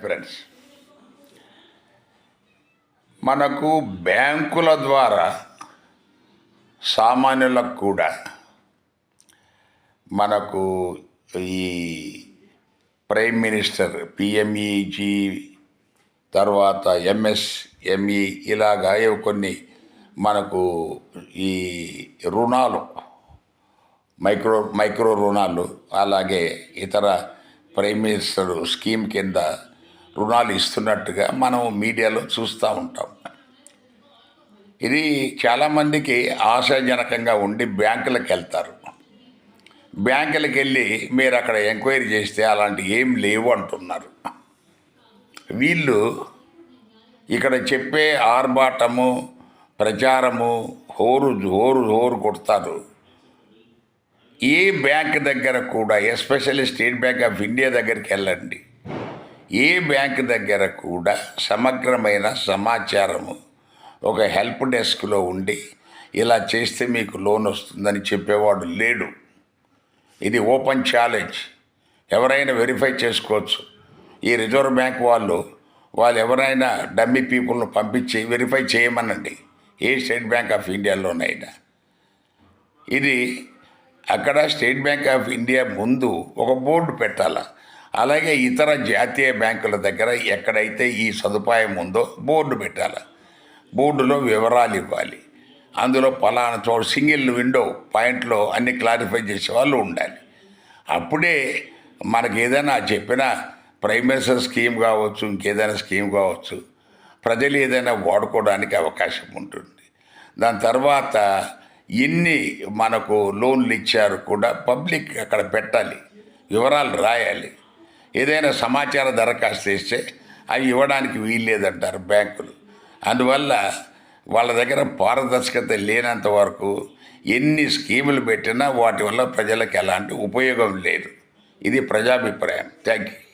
Friends మనకు బ్యాంకుల ద్వారా సామాన్యులకు కూడా మనకు ఈ ప్రైమ్ మినిస్టర్ పిఎంఈజీ తర్వాత ఎంఎస్ఎంఈ ఇలాగా కొన్ని మనకు ఈ రుణాలు మైక్రో మైక్రో రుణాలు అలాగే ఇతర ప్రైమ్ మినిస్టర్ స్కీమ్ కింద రుణాలు ఇస్తున్నట్టుగా మనం మీడియాలో చూస్తూ ఉంటాం. ఇది చాలామందికి ఆశాజనకంగా ఉండి బ్యాంకులకు వెళ్తారు. బ్యాంకులకు వెళ్ళి మీరు అక్కడ ఎంక్వైరీ చేస్తే అలాంటి ఏం లేవు అంటున్నారు. వీళ్ళు ఇక్కడ చెప్పే ఆర్భాటము ప్రచారము హోరు హోరు హోరు కొడతారు. ఏ బ్యాంక్ దగ్గర కూడా especially State Bank of India దగ్గరికి వెళ్ళండి. ఏ బ్యాంక్ దగ్గర కూడా సమగ్రమైన సమాచారము ఒక హెల్ప్ డెస్క్లో ఉండి ఇలా చేస్తే మీకు లోన్ వస్తుందని చెప్పేవాడు లేడు. ఇది ఓపెన్ ఛాలెంజ్. ఎవరైనా వెరిఫై చేసుకోవచ్చు. ఈ రిజర్వ్ బ్యాంక్ వాళ్ళు వాళ్ళు ఎవరైనా డమ్మీ పీపుల్ను పంపించి వెరిఫై చేయమనండి. ఏ స్టేట్ బ్యాంక్ ఆఫ్ ఇండియాలోనైనా. ఇది అక్కడ స్టేట్ బ్యాంక్ ఆఫ్ ఇండియా ముందు ఒక బోర్డు పెట్టాల? అలాగే ఇతర జాతీయ బ్యాంకుల దగ్గర ఎక్కడైతే ఈ సదుపాయం ఉందో బోర్డు పెట్టాలి. బోర్డులో వివరాలు ఇవ్వాలి. అందులో పలానా చోట సింగిల్ విండో పాయింట్లో అన్ని క్లారిఫై చేసే వాళ్ళు ఉండాలి. అప్పుడే మనకి ఏదైనా చెప్పిన ప్రైమరీ స్కీమ్ కావచ్చు ఇంకేదైనా స్కీమ్ కావచ్చు ప్రజలు ఏదైనా వాడుకోవడానికి అవకాశం ఉంటుంది. దాని తర్వాత ఎన్ని మనకు లోన్లు ఇచ్చారు కూడా పబ్లిక్ అక్కడ పెట్టాలి. వివరాలు రాయాలి. ఏదైనా సమాచార దరఖాస్తు ఇస్తే అవి ఇవ్వడానికి వీల్లేదంటారు బ్యాంకులు. అందువల్ల వాళ్ళ దగ్గర పారదర్శకత లేనంత వరకు ఎన్ని స్కీములు పెట్టినా వాటి వల్ల ప్రజలకు ఎలాంటి ఉపయోగం లేదు. ఇది ప్రజాభిప్రాయం. Thank you